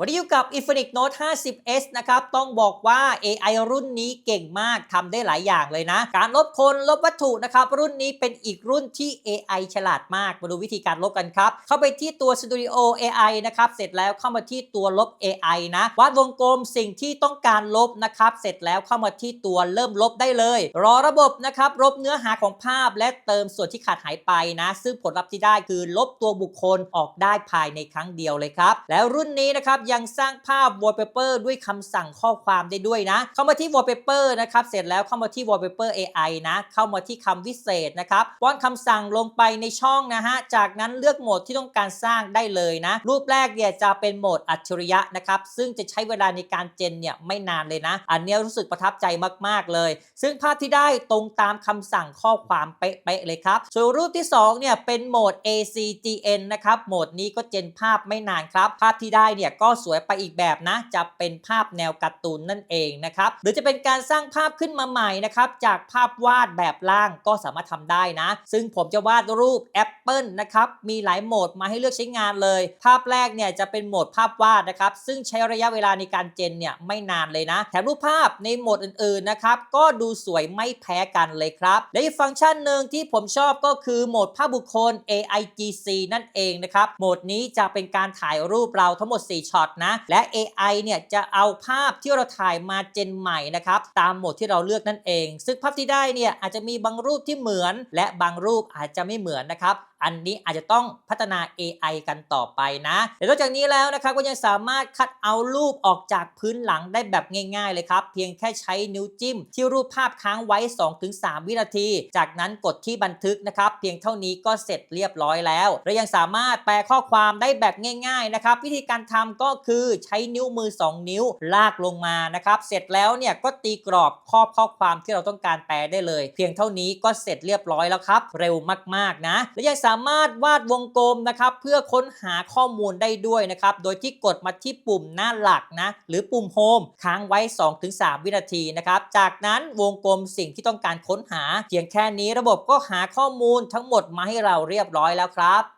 วันนี้อยู่กับ Infinix Note 50s นะครับ ต้องบอกว่า AI รุ่นนี้เก่งมากทำได้หลายอย่างเลยนะ การลบคนลบวัตถุนะครับ รุ่นนี้เป็นอีกรุ่นที่ AI ฉลาดมาก มาดูวิธีการลบกันครับ เข้าไปที่ตัว Studio AI นะครับ เสร็จแล้วเข้ามาที่ตัวลบ AI นะ วาดวงกลมสิ่งที่ต้องการลบนะครับ เสร็จแล้วเข้ามาที่ตัวเริ่มลบได้เลย รอระบบนะครับลบเนื้อหาของภาพ และเติมส่วนที่ขาดหายไปนะ ซึ่งผลลัพธ์ที่ได้คือลบตัวบุคคลออกได้ภายในครั้งเดียวเลยครับ แล้วรุ่นนี้นะครับยังสร้างภาพ wallpaper ด้วยคำสั่งข้อความได้ด้วยนะ เข้ามาที่ wallpaper นะครับ เสร็จแล้วเข้ามาที่ wallpaper AI นะ เข้ามาที่คำวิเศษนะครับป้อนคำสั่งลงไปในช่องนะฮะ จากนั้นเลือกโหมดที่ต้องการสร้างได้เลยนะ รูปแรกเนี่ยจะเป็นโหมดอัจฉริยะนะครับ ซึ่งจะใช้เวลาในการเจนเนี่ยไม่นานเลยนะ อันนี้รู้สึกประทับใจมาก ๆ เลย ซึ่งภาพที่ได้ตรงตามคำสั่งข้อความเป๊ะๆเลยครับ ส่วนรูปที่2เนี่ยเป็นโหมด ACGN นะครับ โหมดนี้ก็เจนภาพไม่นานครับ ภาพที่ได้เนี่ยก็สวยไปอีกแบบนะ จะเป็นภาพแนวการ์ตูนนั่นเองนะครับหรือจะเป็นการสร้างภาพขึ้นมาใหม่นะครับจากภาพวาดแบบล่างก็สามารถทำได้นะ ซึ่งผมจะวาดรูปแอปเปิลนะครับมีหลายโหมดมาให้เลือกใช้งานเลย ภาพแรกเนี่ยจะเป็นโหมดภาพวาดนะครับซึ่งใช้ระยะเวลาในการเจนเนี่ยไม่นานเลยนะ แถมรูปภาพในโหมดอื่นๆนะครับก็ดูสวยไม่แพ้กันเลยครับและอีกฟังก์ชันหนึ่งที่ผมชอบก็คือโหมดภาพบุคคล AIGC นั่นเองนะครับโหมดนี้จะเป็นการถ่ายรูปเราทั้งหมด 4ช็อตนะ และ AI เนี่ยจะเอาภาพที่เราถ่ายมาเจนใหม่นะครับตามโหมดที่เราเลือกนั่นเอง ซึ่งภาพที่ได้เนี่ยอาจจะมีบางรูปที่เหมือน และบางรูปอาจจะไม่เหมือนนะครับอันนี้อาจจะต้องพัฒนา AI กันต่อไปนะเดี๋ยวนอกจากนี้แล้วนะครับก็ยังสามารถคัดเอารูปออกจากพื้นหลังได้แบบง่าย ๆ เลยครับ เพียงแค่ใช้นิ้วจิ้ม ที่รูปภาพค้างไว้ 2-3 วินาที จากนั้นกดที่บันทึกนะครับ เพียงเท่านี้ก็เสร็จเรียบร้อยแล้วและยังสามารถแปลข้อความได้แบบง่าย ๆนะครับ วิธีการทำก็คือใช้นิ้วมือ 2 นิ้วลากลงมานะครับเสร็จแล้วเนี่ยก็ตีกรอบครอบข้อความที่เราต้องการแปลได้เลย เพียงเท่านี้ก็เสร็จเรียบร้อยแล้วครับ เร็วมากๆนะและยังสามารถวาดวงกลมนะครับเพื่อค้นหาข้อมูลได้ด้วยนะครับ โดยที่กดมาที่ปุ่มหน้าหลักนะหรือปุ่มโฮมค้างไว้ 2-3 วินาทีนะครับ จากนั้นวงกลมสิ่งที่ต้องการค้นหา เพียงแค่นี้ระบบก็หาข้อมูลทั้งหมดมาให้เราเรียบร้อยแล้วครับ